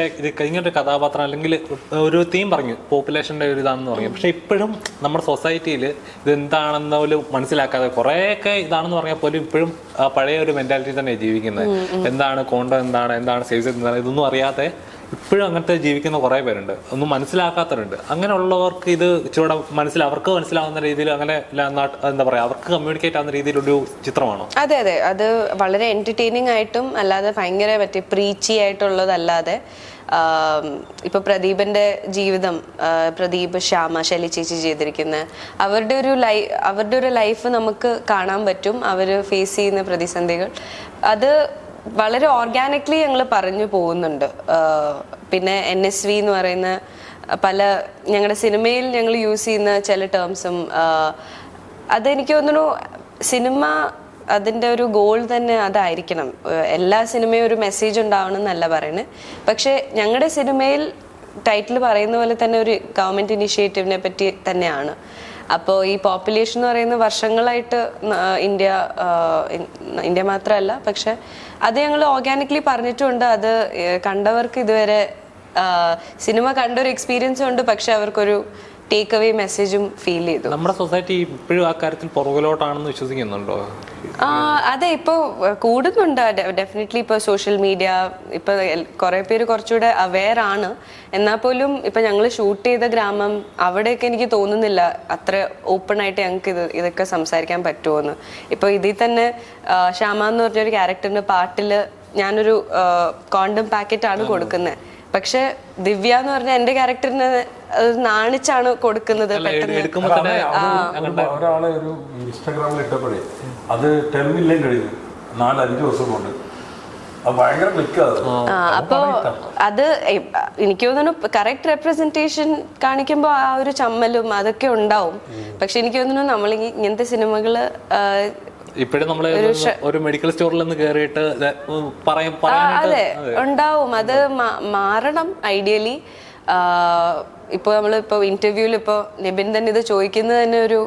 ഇത് കഴിഞ്ഞൊരു കഥാപാത്രം അല്ലെങ്കിൽ ഒരു തീം പറഞ്ഞു പോപ്പുലേഷന്റെ ഒരു ഇതാണെന്ന് പറഞ്ഞു. പക്ഷെ ഇപ്പോഴും നമ്മുടെ സൊസൈറ്റിയിൽ ഇത് എന്താണെന്ന് പോലും മനസ്സിലാക്കാതെ കുറേയൊക്കെ ഇതാണെന്ന് പറഞ്ഞാൽ പോലും ഇപ്പോഴും പഴയ ഒരു മെന്റാലിറ്റി തന്നെ ജീവിക്കുന്നത്. എന്താണ് കോണ്ടോ എന്താണ് എന്താണ് സേവ്സ് എന്താണ് ഇതൊന്നും അറിയാതെ ഇപ്പോഴും അങ്ങനത്തെ ജീവിക്കുന്ന കുറേ പേരുണ്ട്. ഒന്നും മനസ്സിലാക്കാത്തവരുണ്ട്. അങ്ങനെയുള്ളവർക്ക് ഇത് ഇച്ചിരൂടെ മനസ്സിൽ അവർക്ക് മനസ്സിലാവുന്ന രീതിയിൽ അങ്ങനെ എന്താ പറയാ അവർക്ക് കമ്മ്യൂണിക്കേറ്റ് ആവുന്ന രീതിയിലൊരു ചിത്രമാണോ? അതെ അതെ. അത് വളരെ എന്റർടൈനിങ് ആയിട്ടും അല്ലാതെ ഭയങ്കര മറ്റേ പ്രീച്ചി ആയിട്ടുള്ളതല്ലാതെ ഇപ്പൊ പ്രദീപന്റെ ജീവിതം പ്രദീപ് ശ്യാമ ശൈലി ചേച്ചി ചെയ്തിരിക്കുന്ന അവരുടെ ഒരു ലൈ അവരുടെ ഒരു ലൈഫ് നമുക്ക് കാണാൻ പറ്റും. അവർ ഫേസ് ചെയ്യുന്ന പ്രതിസന്ധികൾ. അത് വളരെ ഓർഗാനിക്കലി ഞങ്ങൾ പറഞ്ഞു പോകുന്നുണ്ട്. പിന്നെ എൻ എസ് വി എന്ന് പറയുന്ന പല ഞങ്ങളുടെ സിനിമയിൽ ഞങ്ങൾ യൂസ് ചെയ്യുന്ന ചില ടേംസും അതെനിക്ക് തോന്നുന്നു സിനിമ അതിന്റെ ഒരു ഗോൾ തന്നെ അതായിരിക്കണം. എല്ലാ സിനിമയും ഒരു മെസ്സേജ് ഉണ്ടാവണം എന്നല്ല പറയുന്നത് പക്ഷേ ഞങ്ങളുടെ സിനിമയിൽ ടൈറ്റിൽ പറയുന്ന പോലെ തന്നെ ഒരു ഗവൺമെന്റ് ഇനിഷ്യേറ്റീവിനെ പറ്റി തന്നെയാണ്. അപ്പോൾ ഈ പോപ്പുലേഷൻ എന്ന് പറയുന്ന വർഷങ്ങളായിട്ട് ഇന്ത്യ ഇന്ത്യ മാത്രമല്ല പക്ഷെ അത് ഞങ്ങൾ ഓർഗാനിക്കലി പറഞ്ഞിട്ടുണ്ട്. അത് കണ്ടവർക്ക് ഇതുവരെ സിനിമ കണ്ടൊരു എക്സ്പീരിയൻസും ഉണ്ട്. പക്ഷെ അവർക്കൊരു ടേക്ക് അവേ മെസ്സേജും ഫീൽ ചെയ്തു. നമ്മുടെ സൊസൈറ്റി ഇപ്പോഴും ആ കാര്യത്തിൽ പുറകിലോട്ടാണെന്ന് വിശ്വസിക്കുന്നുണ്ടോ? അതെ ഇപ്പോൾ കൂടുന്നുണ്ട്. ഡെഫിനറ്റ്ലി ഇപ്പോൾ സോഷ്യൽ മീഡിയ ഇപ്പോൾ കുറേ പേര് കുറച്ചുകൂടെ അവെയർ ആണ്. എന്നാൽ പോലും ഇപ്പം ഞങ്ങൾ ഷൂട്ട് ചെയ്ത ഗ്രാമം അവിടെയൊക്കെ എനിക്ക് തോന്നുന്നില്ല അത്ര ഓപ്പൺ ആയിട്ട് ഞങ്ങൾക്ക് ഇത് ഇതൊക്കെ സംസാരിക്കാൻ പറ്റുമോന്ന് ഇപ്പോൾ ഇതിൽ തന്നെ ശ്യാമ എന്ന് പറഞ്ഞൊരു ക്യാരക്ടറിന് പാട്ടിൽ ഞാനൊരു കോണ്ടം പാക്കറ്റ് ആണ് കൊടുക്കുന്നത് പക്ഷെ ദിവ്യ എന്ന് പറഞ്ഞ എന്റെ ക്യാരക്ടറിന് അത് നാണിച്ചാണ് കൊടുക്കുന്നത് ഒരാളെ ഒരു ഇൻസ്റ്റാഗ്രാമിൽ ഇട്ടപ്പോഴേ അത് ടെൻ മില്യൺ കഴിഞ്ഞു നാലഞ്ച് ദിവസം കൊണ്ട്. അത് അപ്പോ എനിക്ക് തോന്നുന്നു കറക്റ്റ് റെപ്രസെന്റേഷൻ കാണിക്കുമ്പോൾ ആ ഒരു ചമ്മലും അതൊക്കെ ഉണ്ടാവും. പക്ഷെ എനിക്ക് തോന്നുന്നു നമ്മൾ ഇങ്ങനത്തെ സിനിമകൾ ഇപ്പോഴും നമ്മൾ ഒരു മെഡിക്കൽ സ്റ്റോറിൽ നിന്ന് കയറിയിട്ട് അതെ ഉണ്ടാവും. അത് മാറണം ഐഡിയലി ഇപ്പൊ നമ്മൾ ഇപ്പൊ ഇന്റർവ്യൂവിൽ ഇപ്പൊ നിബിൻ തന്നെ ഇത് ചോദിക്കുന്നത് തന്നെ ഒരു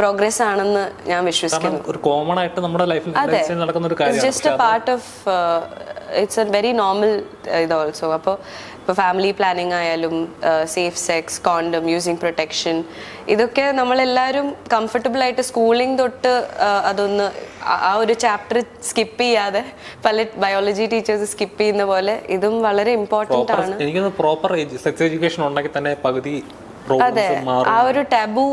പ്രോഗ്രസ് ആണെന്ന് ഞാൻ വിശ്വസിക്കുന്നു. ഒരു കോമൺ ആയിട്ട് നമ്മുടെ ലൈഫിൽ നടക്കുന്ന ഒരു കാര്യമാണ്. Just a part of it's a very normal ഇത് ഓൾസോ അപ്പോൾ ഇപ്പോൾ ഫാമിലി പ്ലാനിങ് ആയാലും safe sex condom using protection ഇതൊക്കെ നമ്മളെല്ലാവരും കംഫർട്ടബിൾ ആയിട്ട് സ്കൂളിംഗ് തൊട്ട് uh, അതൊന്ന് ആ- ആ ഒരു ചാപ്റ്റർ സ്കിപ്പ് ചെയ്യാതെ പല ബയോളജി ടീച്ചേഴ്സ് സ്കിപ്പ് ചെയ്യുന്ന പോലെ ഇതും വളരെ ഇമ്പോർട്ടന്റ് ആണ്. എനിക്കൊന്ന് പ്രോപ്പർ സെക്സ് എഡ്യൂക്കേഷൻ ഉണ്ടെങ്കിൽ തന്നെ പകുതി അതെ ആ ഒരു ടാബു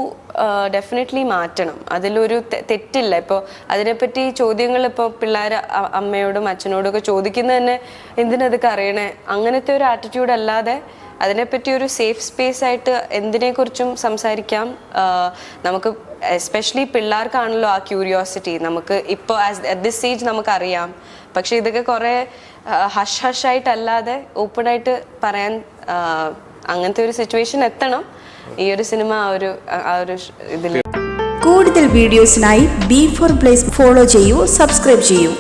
ഡെഫിനറ്റ്ലി മാറ്റണം. അതിലൊരു തെറ്റില്ല. ഇപ്പോൾ അതിനെപ്പറ്റി ചോദ്യങ്ങൾ ഇപ്പോൾ പിള്ളേർ അമ്മയോടും അച്ഛനോടും ഒക്കെ ചോദിക്കുന്നത് തന്നെ എന്തിനതൊക്കെ അറിയണേ? അങ്ങനത്തെ ഒരു ആറ്റിറ്റ്യൂഡ് അല്ലാതെ അതിനെപ്പറ്റി ഒരു സേഫ് സ്പേസ് ആയിട്ട് എന്തിനെക്കുറിച്ചും സംസാരിക്കാം. നമുക്ക് എസ്പെഷ്യലി പിള്ളേർക്കാണല്ലോ ആ ക്യൂരിയോസിറ്റി നമുക്ക് ഇപ്പോൾ ആസ് അറ്റ് ദിസ് ഏജ് നമുക്കറിയാം. പക്ഷെ ഇതൊക്കെ കുറേ ഹഷ് ഹഷായിട്ടല്ലാതെ ഓപ്പണായിട്ട് പറയാൻ അങ്ങനത്തെ ഒരു സിറ്റുവേഷൻ എത്തണം. ഈ ഒരു സിനിമ ആ ഒരു ആ ഒരു ഇതിൽ കൂടുതൽ വീഡിയോസിനായി ബി ഫോർ പ്ലേസ് ഫോളോ ചെയ്യൂ സബ്സ്ക്രൈബ് ചെയ്യൂ.